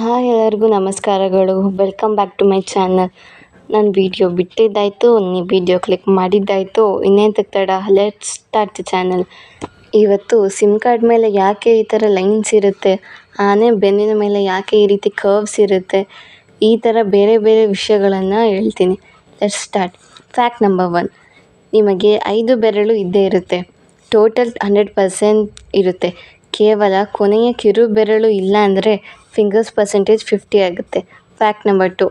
Hi ಎಲ್ಲರಿಗೂ ನಮಸ್ಕಾರಗಳು. Welcome back to my channel ನಾನು ವೀಡಿಯೋ ಬಿಟ್ಟಿದ್ದಾಯಿತು ನೀವು ವೀಡಿಯೋ ಕ್ಲಿಕ್ ಮಾಡಿದ್ದಾಯಿತು. ಇನ್ನೇನು ತಡ ಲೆಟ್ಸ್ ಸ್ಟಾರ್ಟ್ ಚಾನಲ್ ಇವತ್ತು ಸಿಮ್ ಕಾರ್ಡ್ ಮೇಲೆ ಯಾಕೆ ಈ ಥರ ಲೈನ್ಸ್ ಇರುತ್ತೆ? ಆನೆ ಬೆನ್ನಿನ ಮೇಲೆ ಯಾಕೆ ಈ ರೀತಿ ಕರ್ವ್ಸ್ ಇರುತ್ತೆ? ಈ ಥರ ಬೇರೆ ಬೇರೆ ವಿಷಯಗಳನ್ನು ಹೇಳ್ತೀನಿ. Let's start fact number one ನಿಮಗೆ ಐದು ಬೆರಳು ಇದ್ದೇ ಇರುತ್ತೆ. ಟೋಟಲ್ ಹಂಡ್ರೆಡ್ ಪರ್ಸೆಂಟ್ ಇರುತ್ತೆ. ಕೇವಲ ಕೊನೆಯ ಕಿರು ಬೆರಳು ಇಲ್ಲ ಅಂದರೆ ಫಿಂಗರ್ಸ್ ಪರ್ಸೆಂಟೇಜ್ ಫಿಫ್ಟಿ ಆಗುತ್ತೆ. ಫ್ಯಾಕ್ಟ್ ನಂಬರ್ ಟು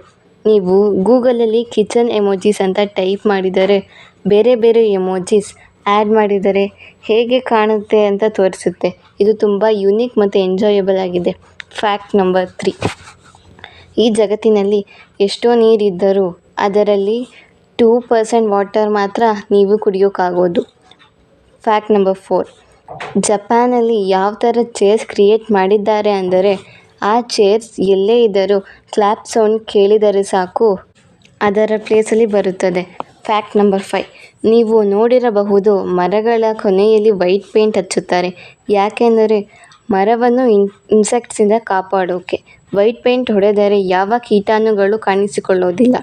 ನೀವು ಗೂಗಲಲ್ಲಿ ಕಿಚನ್ ಎಮೋಜಿಸ್ ಅಂತ ಟೈಪ್ ಮಾಡಿದರೆ, ಬೇರೆ ಬೇರೆ ಎಮೋಜಿಸ್ ಆ್ಯಡ್ ಮಾಡಿದರೆ ಹೇಗೆ ಕಾಣುತ್ತೆ ಅಂತ ತೋರಿಸುತ್ತೆ. ಇದು ತುಂಬ ಯುನೀಕ್ ಮತ್ತು ಎಂಜಾಯಬಲ್ ಆಗಿದೆ. ಫ್ಯಾಕ್ಟ್ ನಂಬರ್ ತ್ರೀ ಈ ಜಗತ್ತಿನಲ್ಲಿ ಎಷ್ಟೋ ನೀರಿದ್ದರೂ ಅದರಲ್ಲಿ ಟೂ ಪರ್ಸೆಂಟ್ ವಾಟರ್ ಮಾತ್ರ ನೀವು ಕುಡಿಯೋಕ್ಕಾಗೋದು. ಫ್ಯಾಕ್ಟ್ ನಂಬರ್ ಫೋರ್ ಜಪಾನಲ್ಲಿ ಯಾವ ಥರ ಚೇಸ್ ಕ್ರಿಯೇಟ್ ಮಾಡಿದ್ದಾರೆ ಅಂದರೆ ಆ ಚೇರ್ಸ್ ಎಲ್ಲೇ ಇದ್ದರೂ ಕ್ಲಾಪ್ ಸೌಂಡ್ ಕೇಳಿದರೆ ಸಾಕು. ಅದರ ಪ್ಲೇಸಲ್ಲಿ ಬರುತ್ತದೆ. Fact number five. ನೀವು ನೋಡಿರಬಹುದು, ಮರಗಳ ಕೊನೆಯಲ್ಲಿ ವೈಟ್ ಪೇಂಟ್ ಹಚ್ಚುತ್ತಾರೆ. ಯಾಕೆಂದರೆ ಮರವನ್ನು ಇನ್, ಇನ್ಸೆಕ್ಟ್ಸಿಂದ ಕಾಪಾಡೋಕೆ. ವೈಟ್ ಪೇಂಟ್ ಹೊಡೆದರೆ ಯಾವ ಕೀಟಾಣುಗಳು ಕಾಣಿಸಿಕೊಳ್ಳೋದಿಲ್ಲ.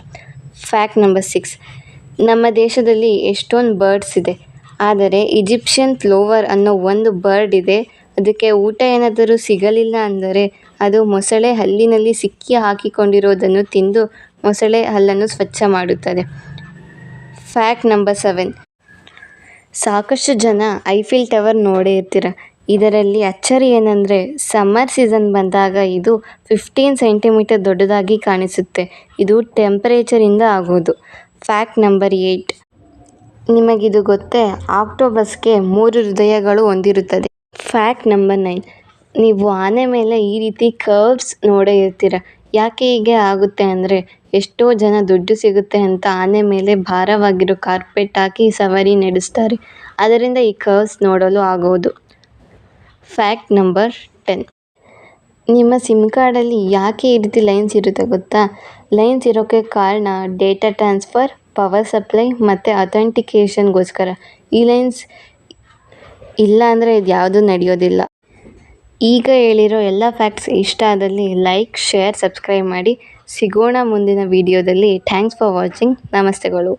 Fact number six. ನಮ್ಮ ದೇಶದಲ್ಲಿ ಎಷ್ಟೊಂದು ಬರ್ಡ್ಸ್ ಇದೆ. ಆದರೆ ಈಜಿಪ್ಷಿಯನ್ ಫ್ಲೋವರ್ ಅನ್ನೋ ಒಂದು ಬರ್ಡ್ ಇದೆ. ಅದಕ್ಕೆ ಊಟ ಏನಾದರೂ ಸಿಗಲಿಲ್ಲ ಅಂದರೆ ಅದು ಮೊಸಳೆ ಹಲ್ಲಿನಲ್ಲಿ ಸಿಕ್ಕಿ ಹಾಕಿಕೊಂಡಿರೋದನ್ನು ತಿಂದು ಮೊಸಳೆ ಹಲ್ಲನ್ನು ಸ್ವಚ್ಛ ಮಾಡುತ್ತದೆ. Fact number seven. ಸಾಕಷ್ಟು ಜನ ಐಫಿಲ್ ಟವರ್ ನೋಡೇ ಇರ್ತೀರ. ಇದರಲ್ಲಿ ಅಚ್ಚರಿ ಏನಂದರೆ ಸಮ್ಮರ್ ಸೀಸನ್ ಬಂದಾಗ ಇದು ಫಿಫ್ಟೀನ್ ಸೆಂಟಿಮೀಟರ್ ದೊಡ್ಡದಾಗಿ ಕಾಣಿಸುತ್ತೆ. ಇದು ಟೆಂಪರೇಚರಿಂದ ಆಗೋದು. Fact number eight. ನಿಮಗಿದು ಗೊತ್ತೇ, ಆಕ್ಟೋಬಸ್ಗೆ ಮೂರು ಹೃದಯಗಳು ಹೊಂದಿರುತ್ತದೆ. ಫ್ಯಾಕ್ಟ್ ನಂಬರ್ ನೈನ್ ನೀವು ಆನೆ ಮೇಲೆ ಈ ರೀತಿ ಕರ್ವ್ಸ್ ನೋಡೇ ಇರ್ತೀರ ಯಾಕೆ ಹೀಗೆ ಆಗುತ್ತೆ ಅಂದರೆ ಎಷ್ಟೋ ಜನ ದುಡ್ಡು ಸಿಗುತ್ತೆ ಅಂತ ಆನೆ ಮೇಲೆ ಭಾರವಾಗಿರೋ ಕಾರ್ಪೆಟ್ ಹಾಕಿ ಸವಾರಿ ನಡೆಸ್ತಾರೆ. ಅದರಿಂದ ಈ ಕರ್ವ್ಸ್ ನೋಡಲು ಆಗೋದು. ಫ್ಯಾಕ್ಟ್ ನಂಬರ್ ಟೆನ್ ನಿಮ್ಮ ಸಿಮ್ ಕಾರ್ಡಲ್ಲಿ ಯಾಕೆ ಈ ರೀತಿ ಲೈನ್ಸ್ ಇರುತ್ತೆ ಗೊತ್ತಾ? ಲೈನ್ಸ್ ಇರೋಕ್ಕೆ ಕಾರಣ ಡೇಟಾ ಟ್ರಾನ್ಸ್ಫರ್ ಪವರ್ ಸಪ್ಲೈ ಮತ್ತು ಅಥೆಂಟಿಕೇಷನ್ಗೋಸ್ಕರ ಈ ಲೈನ್ಸ್ ಇಲ್ಲ ಅಂದರೆ ಇದು ಯಾವುದೂ ನಡೆಯೋದಿಲ್ಲ. ಈಗ ಹೇಳಿರೋ ಎಲ್ಲ ಫ್ಯಾಕ್ಟ್ಸ್ ಇಷ್ಟ ಆದಲ್ಲಿ ಲೈಕ್ ಶೇರ್ ಸಬ್ಸ್ಕ್ರೈಬ್ ಮಾಡಿ ಸಿಗೋಣ ಮುಂದಿನ ವೀಡಿಯೋದಲ್ಲಿ ಥ್ಯಾಂಕ್ಸ್ ಫಾರ್ ವಾಚಿಂಗ್ ನಮಸ್ತೆಗಳು.